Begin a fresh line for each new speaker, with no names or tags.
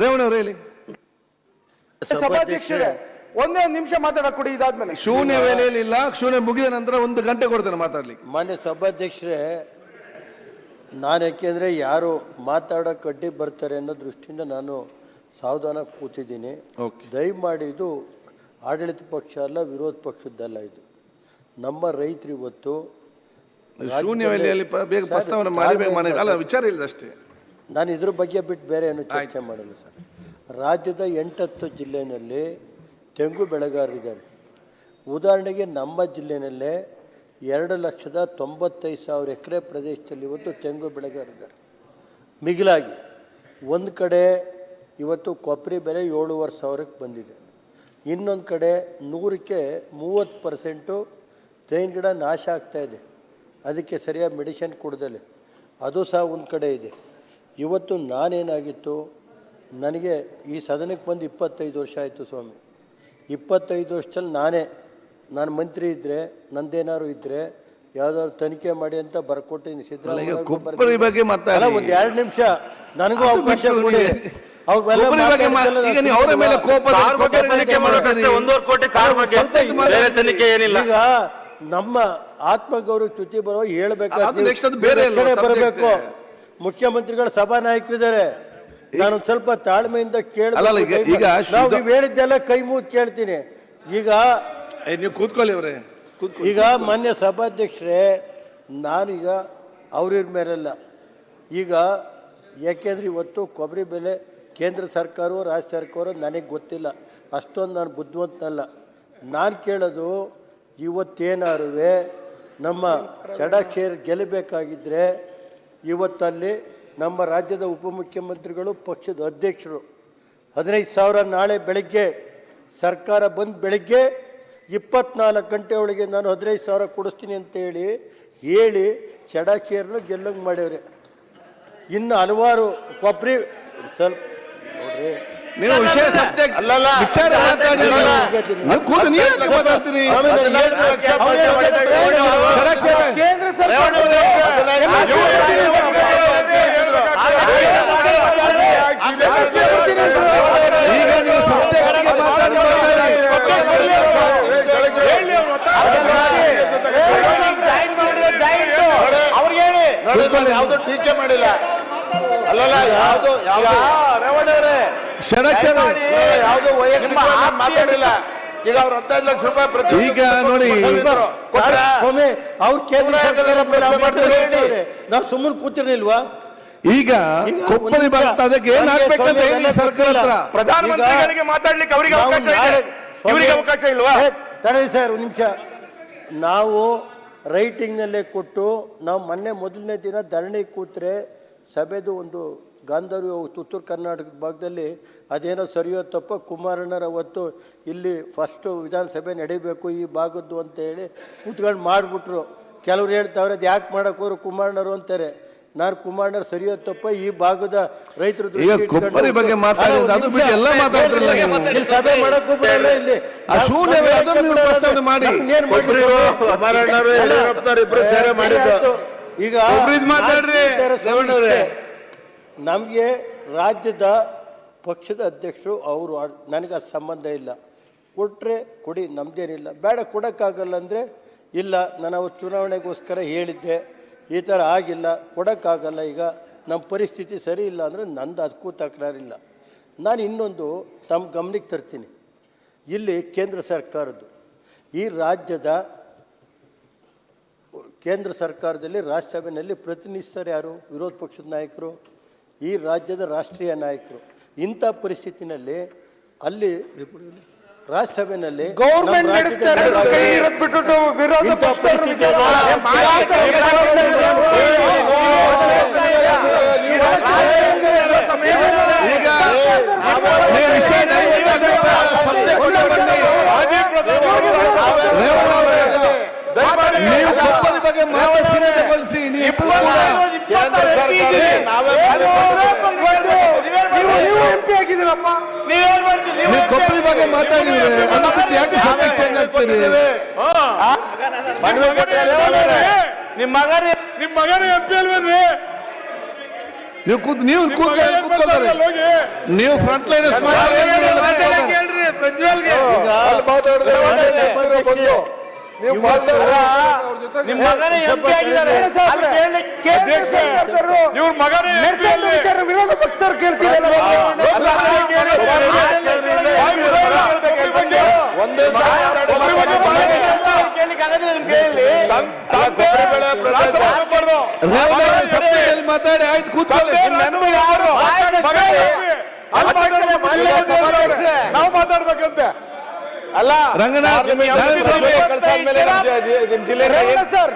ರೇವಣ್ಣ ಅವರು ಹೇಳಿ.
ಸಭಾಧ್ಯಕ್ಷರೇ ಒಂದೇ ಒಂದು ನಿಮಿಷ ಮಾತಾಡಕ್ ಕೊಡಿ ಇದಾದ್ಮೇಲೆ.
ಶೂನ್ಯ ವೇಳೆಯಲ್ಲಿ ಇಲ್ಲ ಶೂನ್ಯ ಮುಗಿದ ನಂತರ ಒಂದು ಗಂಟೆ ಕೊಡ್ತೇನೆ ಮಾತಾಡ್ಲಿಕ್ಕೆ.
ಮಾನ್ಯ ಸಭಾಧ್ಯಕ್ಷರೇ ನಾನು ಯಾಕೆಂದ್ರೆ ಯಾರು ಮಾತಾಡೋಕೆ ಅಡ್ಡಿ ಬರ್ತಾರೆ ಅನ್ನೋ ದೃಷ್ಟಿಯಿಂದ ನಾನು ಸಾವಧಾನ ಕೂತಿದ್ದೀನಿ.
ಓಕೆ
ದಯಮಾಡಿ ಇದು ಆಡಳಿತ ಪಕ್ಷ ಅಲ್ಲ ವಿರೋಧ ಪಕ್ಷದ್ದಲ್ಲ ಇದು. ನಮ್ಮ ರೈತರು ಇವತ್ತು
ಶೂನ್ಯ ವೇಳೆಯಲ್ಲಿ ಪ್ರಸ್ತಾವನೆ ಬೇಗ ಮಾಡಿ ಅಲ್ಲ ವಿಚಾರ ಇಲ್ಲ ಅಷ್ಟೇ
ನಾನು ಇದ್ರ ಬಗ್ಗೆ ಬಿಟ್ಟು ಬೇರೆ ಏನು ಚರ್ಚೆ ಮಾಡಲ್ಲ ಸರ್. ರಾಜ್ಯದ ಎಂಟತ್ತು ಜಿಲ್ಲೆಯಲ್ಲಿ ತೆಂಗು ಬೆಳೆಗಾರರಿದ್ದಾರೆ. ಉದಾಹರಣೆಗೆ ನಮ್ಮ ಜಿಲ್ಲೆಯಲ್ಲೇ ಎರಡು ಲಕ್ಷದ ತೊಂಬತ್ತೈದು ಸಾವಿರ ಎಕರೆ ಪ್ರದೇಶದಲ್ಲಿ ಇವತ್ತು ತೆಂಗು ಬೆಳೆಗಾರರಿದ್ದಾರೆ. ಮಿಗಿಲಾಗಿ ಒಂದು ಕಡೆ ಇವತ್ತು ಕೊಬ್ಬರಿ ಬೆಲೆ ಏಳುವರೆ ಸಾವಿರಕ್ಕೆ ಬಂದಿದೆ. ಇನ್ನೊಂದು ಕಡೆ ನೂರಕ್ಕೆ ಮೂವತ್ತು ಪರ್ಸೆಂಟು ತೆಂಗಿನ ಗಿಡ ನಾಶ ಆಗ್ತಾ ಇದೆ. ಅದಕ್ಕೆ ಸರಿಯಾಗಿ ಮೆಡಿಷನ್ ಕೊಡ್ದಲೆ ಅದು ಸಹ ಒಂದು ಕಡೆ ಇದೆ. ಇವತ್ತು ನಾನೇನಾಗಿತ್ತು? ನನಗೆ ಈ ಸದನಕ್ಕೆ ಬಂದು ಇಪ್ಪತ್ತೈದು ವರ್ಷ ಆಯಿತು ಸ್ವಾಮಿ. ಇಪ್ಪತ್ತೈದು ವರ್ಷದಲ್ಲಿ ನಾನೇ ನಾನು ಮಂತ್ರಿ ಇದ್ದರೆ ನಂದೇನಾದ್ರು ಇದ್ದರೆ ಯಾವ್ದಾದ್ರು ತನಿಖೆ ಮಾಡಿ ಅಂತ ಬರ್ಕೊಟ್ಟಿನಿ. ಸಿದ್ದರಾಮಯ್ಯ
ಬಗ್ಗೆ ಮಾತಾಡಿ.
ಒಂದು ಎರಡು ನಿಮಿಷ. ನನಗೂ ಅವಕಾಶ ಕೊಡಿ.
ಈಗ ನೀವು ಅವರ ಮೇಲೆ ಕೋಪ
ಕಾರ್ ಬಗ್ಗೆ ತನಿಖೆ ಮಾಡೋಕಷ್ಟೇ ಕೋಟಿ ಕಾರ್ ಬಗ್ಗೆ. ಬೇರೆ ತನಿಖೆ ಏನಿಲ್ಲ.
ಈಗ ನಮ್ಮ ಆತ್ಮಗೌರವ ಚ್ಯುತಿ ಬರೋ
ಹೇಳ್ಬೇಕು
ಬರಬೇಕು. ಮುಖ್ಯಮಂತ್ರಿಗಳ ಸಭಾ ನಾಯಕರಿದ್ದಾರೆ. ನಾನು ಸ್ವಲ್ಪ ತಾಳ್ಮೆಯಿಂದ
ಅಲ್ಲಲ್ಲ, ಈಗ- ಈಗ ಶುದ್ಧ-
ಹೇಳಿದ್ದೆಲ್ಲ ಕೈ ಮುಗಿದು ಕೇಳ್ತೀನಿ. ಈಗ
ಏ, ನೀವು ಕೂತ್ಕೊಳ್ಳಿ ಅವರೇ. ಕೂತ್ಕೊಳ್ಳಿ
ಈಗ ಮಾನ್ಯ ಸಭಾಧ್ಯಕ್ಷರೇ ನಾನೀಗ ಅವ್ರಿವ್ರ ಮೇಲೆಲ್ಲ. ಈಗ ಯಾಕೆಂದ್ರೆ ಇವತ್ತು ಕೊಬ್ಬರಿ ಬೆಲೆ ಕೇಂದ್ರ ಸರ್ಕಾರವು ರಾಜ್ಯ ಸರ್ಕಾರ ನನಗೆ ಗೊತ್ತಿಲ್ಲ. ಅಷ್ಟೊಂದು ನಾನು ಬುದ್ಧಿವಂತನಲ್ಲ. ನಾನು ಕೇಳೋದು ಇವತ್ತೇನಾರುವೆ ನಮ್ಮ ಚಡಾಕ್ಷೇರ್ ಗೆಲ್ಲಬೇಕಾಗಿದ್ದರೆ ಇವತ್ತಲ್ಲಿ ನಮ್ಮ ರಾಜ್ಯದ ಉಪಮುಖ್ಯಮಂತ್ರಿಗಳು ಪಕ್ಷದ ಅಧ್ಯಕ್ಷರು ಹದಿನೈದು ಸಾವಿರ ನಾಳೆ ಬೆಳಗ್ಗೆ ಸರ್ಕಾರ ಬಂದು ಬೆಳಗ್ಗೆ ಇಪ್ಪತ್ನಾಲ್ಕು ಗಂಟೆ ಒಳಗೆ ನಾನು ಹದಿನೈದು ಸಾವಿರ ಕೊಡಿಸ್ತೀನಿ ಅಂತ ಹೇಳಿ ಹೇಳಿ ಚಡಾಕಿಯರನ್ನು ಗೆಲ್ಲಂಗೆ ಮಾಡ್ಯವ್ರೆ ಇನ್ನು ಹಲವಾರು ಕೊಬ್ಬರಿ ಸ್ವಲ್ಪ ನೋಡ್ರಿ
ನೀವು ವಿಷಯ ಸತ್ಯ
ಅಲ್ಲಲ್ಲ.
ವಿಚಾರ ಮಾತಾಡಿ
ಅಲ್ಲಲ್ಲ.
ನೀವು ಕೂತು ನೀವು ಯಾಕೆ ಮಾತಾಡ್ತೀರಿ
ಆಮೇಲೆ
ಅದೆಲ್ಲ
ಹೇಳ್ಬೇಕು.
ಆಕ್ಷೇಪ
ಅವ್ರು ಹೇಳ್ತಾರೆ,
ಮಾಡಿದ್ದಾರೆ.
ಅವ್ರು
ಷಡಕ್ಷರ.
ಕೇಂದ್ರ ಸರ್ಕಾರ
ರೇವಣ್ಣ ಅವರೇ, ಅದೆಲ್ಲ
ಈಗ ನೀವು ಸತ್ಯ ಕಡೆಗೆ ಮಾತಾಡಿ ಮಾತಾಡಿ.
ಅವ್ರಿಗೆ ಹೇಳಿ ನೋಡಿ, ನಾನು ಯಾವ್ದು ಟೀಕೆ ಮಾಡಿಲ್ಲ. ಅಲ್ಲಲ್ಲ ಯಾವ್ದು ಯಾವ್ದು ವೈಯಕ್ತಿಕ ಮಾತಾಡಿಲ್ಲ. ಈಗ ಅವ್ರ ಹದಿನೈದು ಲಕ್ಷ ರೂಪಾಯಿ ಪ್ರತಿ
ಈಗ ನೋಡಿ,
ಅವ್ರ ಕೇಂದ್ರ. ನಾವು ಸುಮ್ಮನೆ ಕೂತಿರ್ಲಿಲ್ವಾ?
ಈಗ
ಕೊಪ್ಪಳಿ
ಕೊಬ್ಬರಿ
ಒಂದು
ಅದಕ್ಕೆ ಏನ್
ನನಗೆ
ಹಾಕ್ಬೇಕಂತ
ಸ್ವಾಮಿ
ಹೇಳಿ ಸರ್ಕಾರ ಹತ್ರ.
ಪ್ರಧಾನಮಂತ್ರಿಗಳಿಗೆ ಮಾತಾಡ್ಲಿಕ್ಕೆ ಅವರಿಗೆ ಅವಕಾಶ ಇವರಿಗೆ ಅವಕಾಶ ಇಲ್ವಾ?
ತಡೆ ಸರ್ ಒಂದು ನಿಮಿಷ. ನಾವು ರೈಟಿಂಗ್ನಲ್ಲೇ ಕೊಟ್ಟು ನಾವು ಮೊನ್ನೆ ಮೊದಲನೇ ದಿನ ಧರಣಿ ಕೂತ್ರೆ ಸಭೆದು ಒಂದು ಗಾಂಧರ್ವ ಉತ್ತರ ಕರ್ನಾಟಕದ ಭಾಗದಲ್ಲಿ ಅದೇನೋ ಸರಿಯೋ ತಪ್ಪ ಕುಮಾರಣ್ಣರ ಅವತ್ತು ಇಲ್ಲಿ ಫಸ್ಟು ವಿಧಾನಸಭೆ ನಡೀಬೇಕು ಈ ಭಾಗದ್ದು ಅಂತ ಹೇಳಿ ಕೂತ್ಕೊಂಡು ಮಾಡಿಬಿಟ್ರು. ಕೆಲವ್ರು ಹೇಳ್ತಾವ್ರೆ ಅದು ಯಾಕೆ ಮಾಡೋಕ್ಕೋರು ಕುಮಾರಣ್ಣರು ಅಂತಾರೆ. ನಾನು ಕುಮಾರ್ ಸರಿಯೋ ತಪ್ಪ ಈ ಭಾಗದ ರೈತರು ದೃಷ್ಟಿ
ಈಗ ಕೊಬ್ಬರಿ ಬಗ್ಗೆ ಮಾತಾಡಿದ್ದು ಅದು ಬಿಟ್ಟು ಎಲ್ಲ. ಮಾತಾಡ್ತಿರಲ್ಲ ನೀವು.
ಇಲ್ಲಿ ಸಭೆ ಮಾಡಕ್ಕೂ ಬಿಡಲ್ಲ ಇಲ್ಲಿ
ಆ ಶೂನ್ಯವೇ ಅದನ್ನು ನೀವು ಪ್ರಸ್ತಾವನೆ ಮಾಡಿ.
ಇಬ್ರು ಸೇರೆ ಮಾಡಿದ್ದು
ಈಗ
ಮಾತಾಡ್ರಿ.
ನಮಗೆ ರಾಜ್ಯದ ಪಕ್ಷದ ಅಧ್ಯಕ್ಷರು ಅವರು ನನಗೆ ಅದು ಸಂಬಂಧ ಇಲ್ಲ ಕೊಟ್ಟರೆ ಕೊಡಿ ನಮ್ದೇನಿಲ್ಲ ಬೇಡ ಕೊಡೋಕ್ಕಾಗಲ್ಲ ಅಂದರೆ ಇಲ್ಲ ನಾನು ಅವತ್ತು ಚುನಾವಣೆಗೋಸ್ಕರ ಹೇಳಿದ್ದೆ ಈ ಥರ ಆಗಿಲ್ಲ, ಕೊಡೋಕ್ಕಾಗಲ್ಲ. ಈಗ ನಮ್ಮ ಪರಿಸ್ಥಿತಿ ಸರಿ ಇಲ್ಲ ಅಂದರೆ ನಂದು ಅದಕ್ಕೂ ತಕರಾರಿಲ್ಲ. ನಾನು ಇನ್ನೊಂದು ತಮ್ಮ ಗಮನಕ್ಕೆ ತರ್ತೀನಿ. ಇಲ್ಲಿ ಕೇಂದ್ರ ಸರ್ಕಾರದ್ದು. ಈ ರಾಜ್ಯದ ಕೇಂದ್ರ ಸರ್ಕಾರದಲ್ಲಿ ರಾಜ್ಯಸಭೆಯಲ್ಲಿ ಪ್ರತಿನಿಧಿಸ್ತಾರೆ ಯಾರು? ವಿರೋಧ ಪಕ್ಷದ ನಾಯಕರು, ಈ ರಾಜ್ಯದ ರಾಷ್ಟ್ರೀಯ ನಾಯಕರು. ಇಂಥ ಪರಿಸ್ಥಿತಿನಲ್ಲಿ ಅಲ್ಲಿ ರಾಜ್ಯಸಭೆಯಲ್ಲಿ
ಗೌರ್ಮೆಂಟ್ ನಡೆಸ್ತಾರೆ ಬಿಟ್ಬಿಟ್ಟು ವಿರೋಧ
ಅಲ್ಲ.
ಈಗ ನೀವು ನೀವು ಎಂಪಿ ಬಗ್ಗೆ ಮಾತಾಡಿಸಿ ನೀವು ಕೂಡ
ಕೇಂದ್ರ ಸರ್ಕಾರ ನಾವೇ
ನೀವು
ನೀವು ಕೊಬ್ಬರಿ ಬಗ್ಗೆ ಮಾತಾಡಿದ್ರೆ ಅದ್ರ ಬಗ್ಗೆ ಯಾಕೆ ಸಬ್ಜೆಕ್ಟ್ ಚೇಂಜ್ ಆಗ್ತೀರಿ
ಮನವಿ ಕೊಟ್ಟಿದ್ದಾರೆ.
ನಿಮ್ಮ ಮಗನ ಅಲ್ವೇನ್ರಿ?
ನೀವು ಕೂತ್ ನೀವು ಕೂತ್ಕೊಳ್ಳಿ ಕೂತ್ಕೊಳ್ತಾರೆ. ನೀವು ಫ್ರಂಟ್ ಲೈನ್
ಅಲ್ಲಿ ಮಾತಾಡಿದ್ರೆ ಬಂದು ನೀವು ಮಾತಾಡಿದ್ರೆ
ನಿಮ್ ಮಗನೇ ಎಂಪಿ ಆಗಿದ್ದಾರೆ ಅಲ್ಲಿ ಕೇಳ್ಲಿಕ್ಕೆ
ಇವ್ರ ಮಗನೇ ವಿಚಾರ ವಿರೋಧ ಪಕ್ಷದವ್ರು ಕೇಳ್ತಿರಲ್ಲ
ಒಂದೇ ಸಾರಿ ಮಾತಾಡಿದ್ರೆ
ಕೇಳ್ಲಿಕ್ಕೆ ಆಗೋದಿಲ್ಲ ನಿಮ್ ಕೈಯಲ್ಲಿ
ಕೊಬ್ಬರಿ ಬೆಳೆ ಪ್ರದೇಶ
ಸಬ್ಜೆಕ್ಟ್ ಮಾತಾಡಿ ಆಯ್ತು ಕೂತ್ಕೊಳ್ಳಿ
ನಾವು ಮಾತಾಡ್ಬೇಕಂತೆ
ಅಲ್ಲ
ರಂಗನಾಥ್
ನಿಮ್ಮ
ವಿಧಾನಸಭೆ
ಕೆಲಸ ಆದ್ಮೇಲೆ ನಿಮ್ ಜಿ- ನಿಮ್ ಜಿಲ್ಲೆಗೆ
ಜಿಲ್ಲೆ ಸರ್